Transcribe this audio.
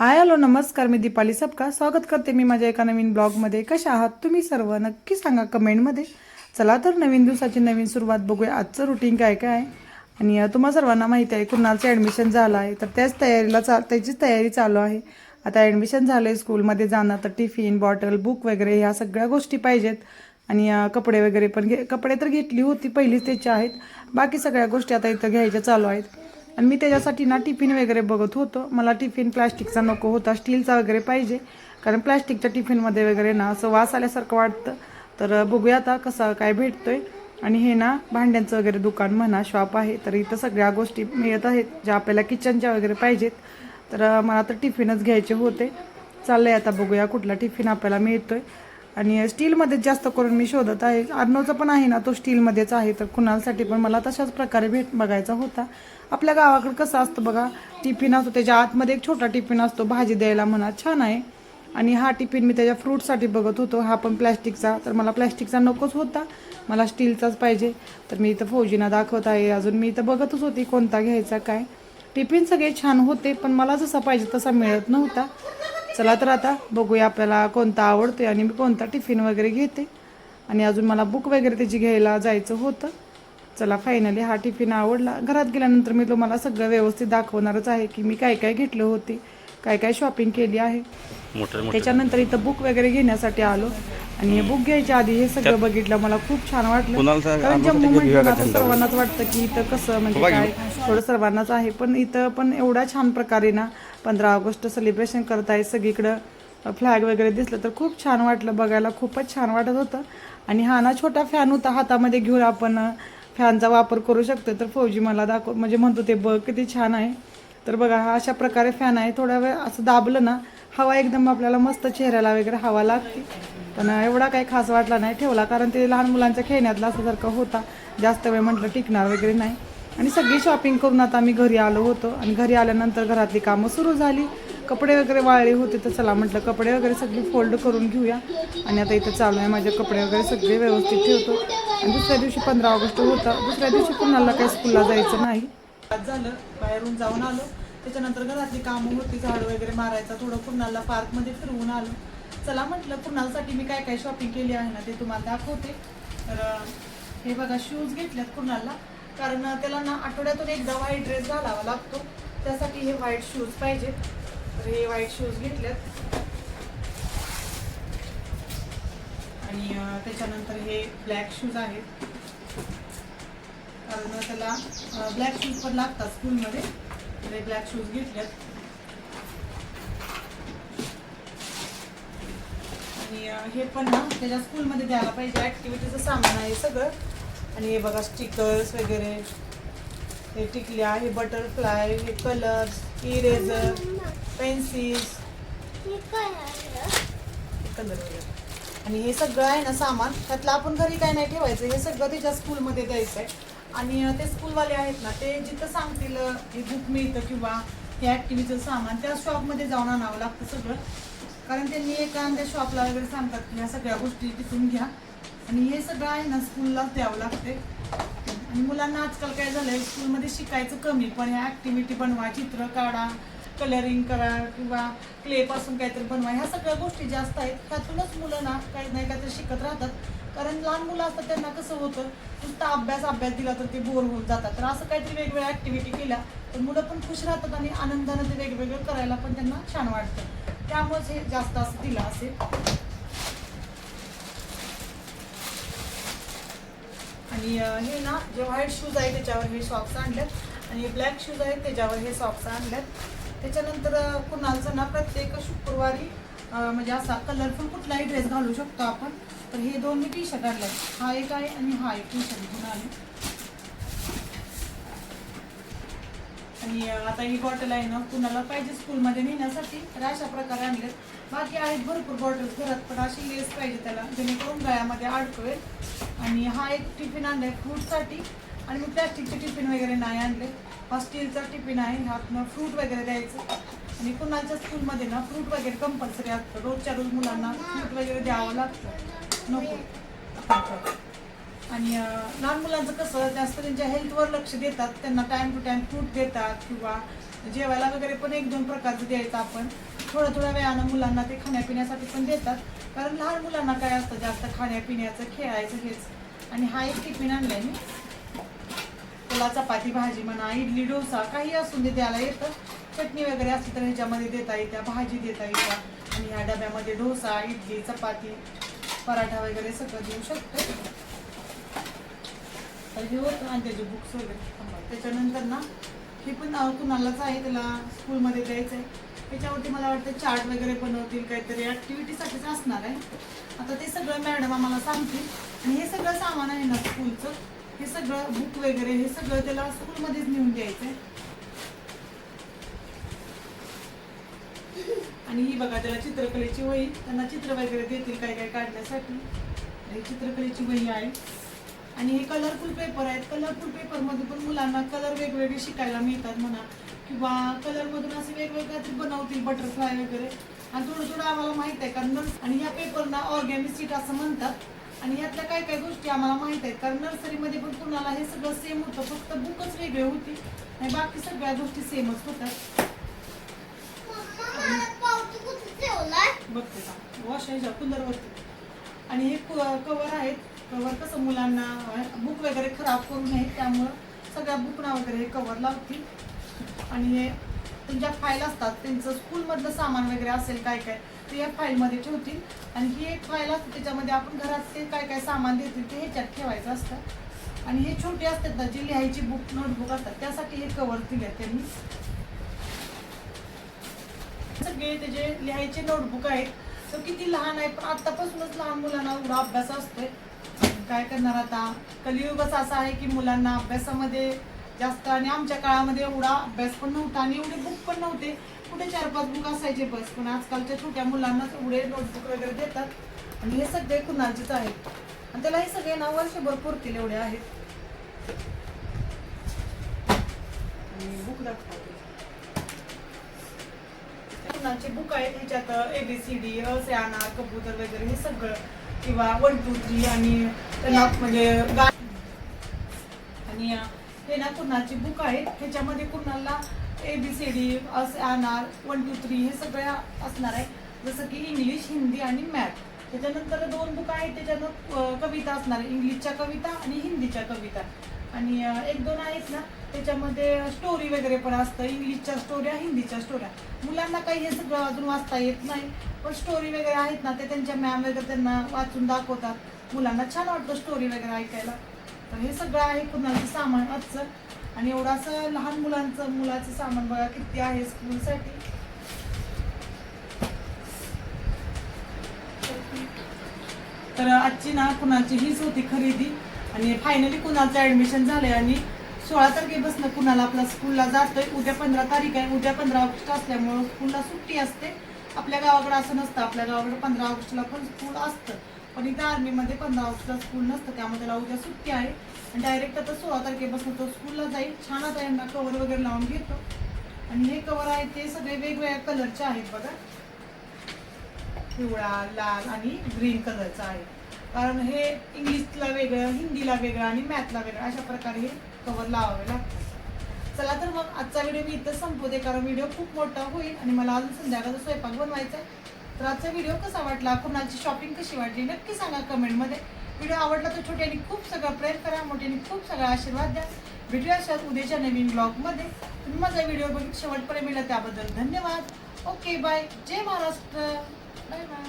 Hi hello नमस्कार मी दीपाली सबका स्वागत करते मी माझ्या एका नवीन ब्लॉगमध्ये. कशा आहात तुम्ही सर्व? नक्की सांगा कमेंटमध्ये. चला तर नवीन दिवसाची नवीन सुरुवात बघूया. आजचं रुटीन काय काय आहे? आणि तुम्हा सर्वांना माहिती आहे कुणालचं ॲडमिशन झालं आहे तर त्याच तयारीला चा त्याचीच तयारी चालू आहे. आता ॲडमिशन झालं आहे स्कूलमध्ये जाणं तर टिफिन बॉटल बुक वगैरे ह्या सगळ्या गोष्टी पाहिजेत. आणि कपडे वगैरे पण घे कपडे तर घेतली होती पहिलीच त्याची आहेत. बाकी सगळ्या गोष्टी आता इथं घ्यायच्या चालू आहेत. आणि मी त्याच्यासाठी ना टिफिन वगैरे बघत होतो. मला टिफिन प्लॅस्टिकचा नको होता स्टीलचा वगैरे पाहिजे. कारण प्लॅस्टिकच्या टिफिनमध्ये वगैरे ना असं वास आल्यासारखं वाटतं. तर बघूया आता कसं काय भेटतोय. आणि हे ना भांड्यांचं वगैरे दुकान म्हणा शॉप आहे. तर इथं सगळ्या गोष्टी मिळत आहेत ज्या आपल्याला किचनच्या वगैरे पाहिजेत. तर मला तर टिफिनच घ्यायचे होते. चाललंय आता बघूया कुठला टिफिन आपल्याला मिळतोय. आणि स्टीलमध्येच जास्त करून मी शोधत आहे. अर्नोचा पण आहे ना तो स्टीलमध्येच आहे. तर कुणालसाठी पण मला तशाच प्रकारे भेट बघायचा होता. आपल्या गावाकडं कसं असतं बघा टिफिन असतो त्याच्या आतमध्ये एक छोटा टिफिन असतो भाजी द्यायला म्हणा छान आहे. आणि हा टिफिन मी त्याच्या फ्रूटसाठी बघत होतो. हा पण प्लॅस्टिकचा तर मला प्लॅस्टिकचा नकोच होता. मला स्टीलचाच पाहिजे. तर मी इथं फौजीना दाखवत आहे. अजून मी इथं बघतच होती कोणता घ्यायचा काय. टिफिन सगळे छान होते पण मला जसा पाहिजे तसा मिळत नव्हता. चला तर आता बघूया आपल्याला कोणता आवडतोय आणि मी कोणता टिफिन वगैरे घेते. आणि अजून मला बुक वगैरे त्याची घ्यायला जायचं होतं. चला फायनली हा टिफिन आवडला. घरात गेल्यानंतर मी तुम्हाला सगळं व्यवस्थित दाखवणारच आहे की मी काय काय घेतलं होते काय काय शॉपिंग केली आहे. त्याच्यानंतर इथं बुक वगैरे घेण्यासाठी आलो. आणि हे बुक घ्यायच्या आधी हे सगळं बघितलं मला खूप छान वाटलं. कारण जम्मू थंड? सर्वांनाच वाटतं की इथं कसं म्हणजे काय? थोडं सर्वांनाच आहे. पण इथं पण एवढा छान प्रकारे ना पंधरा ऑगस्ट सेलिब्रेशन करत आहे सगळीकडं फ्लॅग वगैरे दिसलं तर खूप छान वाटलं बघायला खूपच छान वाटत होतं. आणि हा ना छोटा फॅन होता हातामध्ये घेऊन आपण फॅनचा वापर करू शकतो तर फौजी मला दाखव म्हणजे म्हणतो ते बघ किती छान आहे. तर बघा हा अशा प्रकारे फॅन आहे. थोडा वेळ असं दाबलं ना हवा एकदम आपल्याला मस्त चेहऱ्याला वगैरे हवा लागते. पण एवढा काही खास वाटला नाही ठेवला. कारण ते लहान मुलांच्या खेळण्यातला असल्यासारखं होता. जास्त वेळ म्हटलं टिकणार वगैरे नाही. आणि सगळी शॉपिंग करून आता आम्ही घरी आलो होतो. आणि घरी आल्यानंतर घरातली कामं सुरू झाली. कपडे वगैरे वाळले होते तर चला म्हटलं कपडे वगैरे सगळी फोल्ड करून घेऊया. आणि आता इथं चालू आहे माझे कपडे वगैरे सगळे व्यवस्थित ठेवतो. आणि दुसऱ्या दिवशी पंधरा ऑगस्ट होता. दुसऱ्या दिवशी कुणाला काही स्कूलला जायचं नाही. आज झालं. बाहेरून जाऊन आलो. त्याच्यानंतर घरातली कामं होती. झाड वगैरे मारायचा. थोडं कुणाला पार्कमध्ये फिरवून आलो. चला म्हटलं पुन्हासाठी मी काय काय शॉपिंग केली आहे ना ते तुम्हाला दाखवते. तर हे बघा शूज घेतल्यात कुणाला. कारण त्याला ना आठवड्यातून एकदा व्हाईट ड्रेस घालावा लागतो. त्यासाठी हे व्हाईट शूज पाहिजेत तर हे व्हाईट शूज घेतलेत आणि त्याच्यानंतर हे ब्लॅक शूज आहेत. कारण त्याला ब्लॅक शूज पण लागतात स्कूलमध्ये तर हे ब्लॅक शूज घेतलेत आणि हे पण ना त्याच्या स्कूलमध्ये द्यायला पाहिजे. ॲक्टिव्हिटीचं सामान आहे सगळं. आणि हे बघा स्टिकर्स वगैरे. हे टिकल्या हे बटरफ्लाय हे कलर्स इरेझर पेन्सिल्स कलर वगैरे आणि हे सगळं आहे ना सामान त्यातलं आपण घरी काय नाही ठेवायचं हे सगळं त्याच्या स्कूलमध्ये द्यायचं आहे आणि ते स्कूलवाले आहेत ना ते जिथं सांगतील हे बुक मिळतं किंवा हे ॲक्टिव्हिटीचं सामान त्या शॉपमध्ये जाऊन आणावं लागतं सगळं. कारण त्यांनी एका त्या शॉपला वगैरे सांगतात की ह्या सगळ्या गोष्टी तिथून घ्या. आणि हे सगळं आहे ना स्कूललाच द्यावं लागते आणि मुलांना आजकाल काय झालंय स्कूलमध्ये शिकायचं कमी पण ह्या ॲक्टिव्हिटी बनवा चित्र काढा कलरिंग करा किंवा क्ले पासून काहीतरी बनवा. ह्या सगळ्या गोष्टी जास्त आहेत. त्यातूनच मुलं ना काही नाही काहीतरी शिकत राहतात. कारण लहान मुलं असतात त्यांना कसं होतं नुसता अभ्यास अभ्यास दिला तर ते बोर होऊन जातात. तर असं काहीतरी वेगवेगळ्या ॲक्टिव्हिटी केल्या तर मुलं पण खुश राहतात आणि आनंदानं ते वेगवेगळं करायला पण त्यांना छान वाटतं. त्यामुळेच हे जास्त असं दिलं असेल. आणि हे ना जे व्हाईट शूज आहे त्याच्यावर हे सॉक्स आणलेत आणि ब्लॅक शूज आहेत त्याच्यावर हे सॉक्स आणलेत त्याच्यानंतर कुणालचं ना प्रत्येक शुक्रवारी म्हणजे असा कलरफुल कुठलाही ड्रेस घालू शकतो आपण. तर हे दोन मी टी शर्ट आणले हा एक आहे आणि हा एक टी शर्ट घेऊन आले. आणि आता ही बॉटल आहे ना कुणाला पाहिजे स्कूलमध्ये नेण्यासाठी तर अशा प्रकारे आणलेत बाकी आहेत भरपूर बॉटल्स घरात पण अशी लेस पाहिजे त्याला जेणेकरून गळ्यामध्ये अडकवेल. आणि हा एक टिफिन आणलाय फ्रूटसाठी. आणि मी प्लॅस्टिकचे टिफिन वगैरे नाही आणले. हा स्टीलचा टिफिन आहे ह्यातनं फ्रूट वगैरे द्यायचं. आणि कुणाच्या स्कूलमध्ये ना फ्रूट वगैरे कंपल्सरी असतं. रोजच्या रोज मुलांना फ्रूट वगैरे द्यावं लागतं. नको. आणि लहान मुलांचं कसं जास्त त्यांच्या हेल्थवर लक्ष देतात. त्यांना टाइम टू टाइम फ्रूट देतात किंवा जेवायला वगैरे पण एक दोन प्रकारचं द्यायचं आपण. थोड्या थोड्या वेळानं मुलांना ते खाण्यापिण्यासाठी पण देतात. कारण लहान मुलांना काय असतं जास्त खाण्यापिण्याचं खेळायचं हेच. आणि हा एक टिफिन आणलाय मी. त्याला चपाती भाजी म्हणा इडली डोसा काही असून दे त्याला येतं. चटणी वगैरे असली तर ह्याच्यामध्ये देता येत्या भाजी देता येत्या. आणि ह्या डब्यामध्ये डोसा इडली चपाती पराठा वगैरे सगळं देऊ शकतो. तर हे होतं. आणि त्याचे बुक्स वगैरे त्याच्यानंतर ना हे पण कुणालाच आहे त्याला स्कूलमध्ये द्यायचं आहे त्याच्यावरती मला वाटतं चार्ट वगैरे बनवतील काहीतरी ॲक्टिव्हिटीसाठीच असणार आहे. आता ते सगळं मॅडम आम्हाला सांगतील. आणि हे सगळं सामान आहे ना स्कूलचं हे सगळं बुक वगैरे हे सगळं त्याला स्कूलमध्येच नेऊन द्यायचं आहे आणि ही बघा त्याला चित्रकलेची वही त्यांना चित्र वगैरे देतील काय काय काढण्यासाठी. ही चित्रकलेची वही आहे. आणि हे कलरफुल पेपर आहेत. कलरफुल पेपरमध्ये पण मुलांना कलर वेगवेगळे शिकायला मिळतात म्हणा. किंवा कलरमधून असे वेगवेगळे काहीतरी बनवतील बटरफ्लाय वगैरे. आणि थोडं थोडं आम्हाला माहीत आहे कारण नर्स- आणि ह्या पेपरना ऑर्गॅनिक सीट असं म्हणतात. आणि ह्यातल्या काय काय गोष्टी आम्हाला माहीत आहेत. कारण नर्सरीमध्ये पण कुणाला हे सगळं सेम होतं. फक्त बुकच वेगळे होती. आणि बाकी सगळ्या गोष्टी सेमच होतात बघते का? वॉश ह्याच्या कूलरवरती आणि हे कवर आहेत. कवर कसं मुलांना बुक वगैरे खराब करू नये त्यामुळं सगळ्या बुकना वगैरे हे कवर लावतील. आणि हे तुमच्या फाईल असतात त्यांचं स्कूलमधलं सामान वगैरे असेल काय काय ते या फाईलमध्ये ठेवतील. आणि ही एक फाईल असते त्याच्यामध्ये आपण घरात ते काय काय सामान देतील ते ह्याच्यात ठेवायचं असतं. आणि हे छोटे असतात ना जे लिहायची बुक नोटबुक असतात त्यासाठी हे कवर दिले त्यांनी. सगळे त्याचे लिहायचे नोटबुक आहेत तर किती लहान आहे पण आत्तापासूनच लहान मुलांना एवढा अभ्यास असतोय. काय करणार आता? कलियुगच असा आहे की मुलांना अभ्यासामध्ये जास्त आणि आमच्या काळामध्ये एवढा अभ्यास पण नव्हता आणि एवढे बुक पण नव्हते. कुठे चार पाच बुक असायचे बस पण आजकालच्या छोट्या मुलांनाच एवढे नोटबुक वगैरे देतात. आणि हे सगळे कुणाचेच आहेत. आणि त्याला हे सगळे ना वर्षभर पुरतील एवढे आहेत. आणि बुक दाखवते मुलांचे बुक आहेत ह्याच्यात एबीसीडी अना कबूतर वगैरे हे सगळं. किंवा वन टू थ्री आणि म्हणजे आणि हे ना कुणाची बुक आहेत ह्याच्यामध्ये कुणाला ए बी सी डी असे अनार वन टू थ्री हे सगळ्या असणार आहे जसं की इंग्लिश हिंदी आणि मॅथ त्याच्यानंतर दोन बुक आहेत त्याच्यानं कविता असणार इंग्लिशच्या कविता आणि हिंदीच्या कविता. आणि एक दोन आहेत ना त्याच्यामध्ये स्टोरी वगैरे पण असतं. इंग्लिशच्या स्टोऱ्या हिंदीच्या स्टोऱ्या मुलांना काही हे सगळं अजून वाचता येत नाही. पण स्टोरी वगैरे आहेत ना ते त्यांच्या मॅम वगैरे त्यांना वाचून दाखवतात. मुलांना छान वाटतं स्टोरी वगैरे ऐकायला. तर हे सगळं आहे कुणाचं सामान आजचं. आणि एवढं असं लहान मुलांचं मुलाचं सामान बघा किती आहे स्कूलसाठी. तर आजची ना कुणाची हीच होती खरेदी. आणि फायनली कुणाचं ऍडमिशन झालंय आणि सोळा तारखेपासून कुणाला आपला स्कूलला जातोय. उद्या पंधरा तारीख आहे. उद्या पंधरा ऑगस्ट असल्यामुळं स्कूलला सुट्टी असते. आपल्या गावाकडे असं नसतं. आपल्या गावाकडे पंधरा ऑगस्टला पण स्कूल असतं. पण इथं आर्मीमध्ये पंधरा ऑगस्टला स्कूल नसतं त्यामुळे त्याला उद्या सुट्टी आहे. आणि डायरेक्ट आता सोळा तारखेपासून तो स्कूलला जाईल. छान आता यांना कवर वगैरे लावून घेतो. आणि हे कवर आहे ते सगळे वेगवेगळ्या कलरचे आहेत बघा. पिवळा लाल आणि ग्रीन कलरचा आहे. कारण हे इंग्लिशला वेगळं हिंदीला वेगळं आणि मॅथला वेगळं अशा प्रकारे हे कवर लावावे लागतात. चला तर मग आजचा व्हिडिओ मी इथं संपवते कारण व्हिडिओ खूप मोठा होईल आणि मला अजून संध्याकाळचा स्वयंपाक बनवायचा आहे. तर आजचा व्हिडिओ कसा वाटला? कुणाची शॉपिंग कशी वाटली? नक्की सांगा कमेंटमध्ये व्हिडिओ आवडला तर छोट्याने खूप सगळं प्रेम करा मोठ्याने खूप सगळा आशीर्वाद द्या. भेटूया अशाच उद्याच्या नवीन ब्लॉगमध्ये तुम्ही माझा व्हिडिओ बघून शेवटपर्यंत मिळाला त्याबद्दल धन्यवाद. Okay bye Jai Maharashtra. Bye bye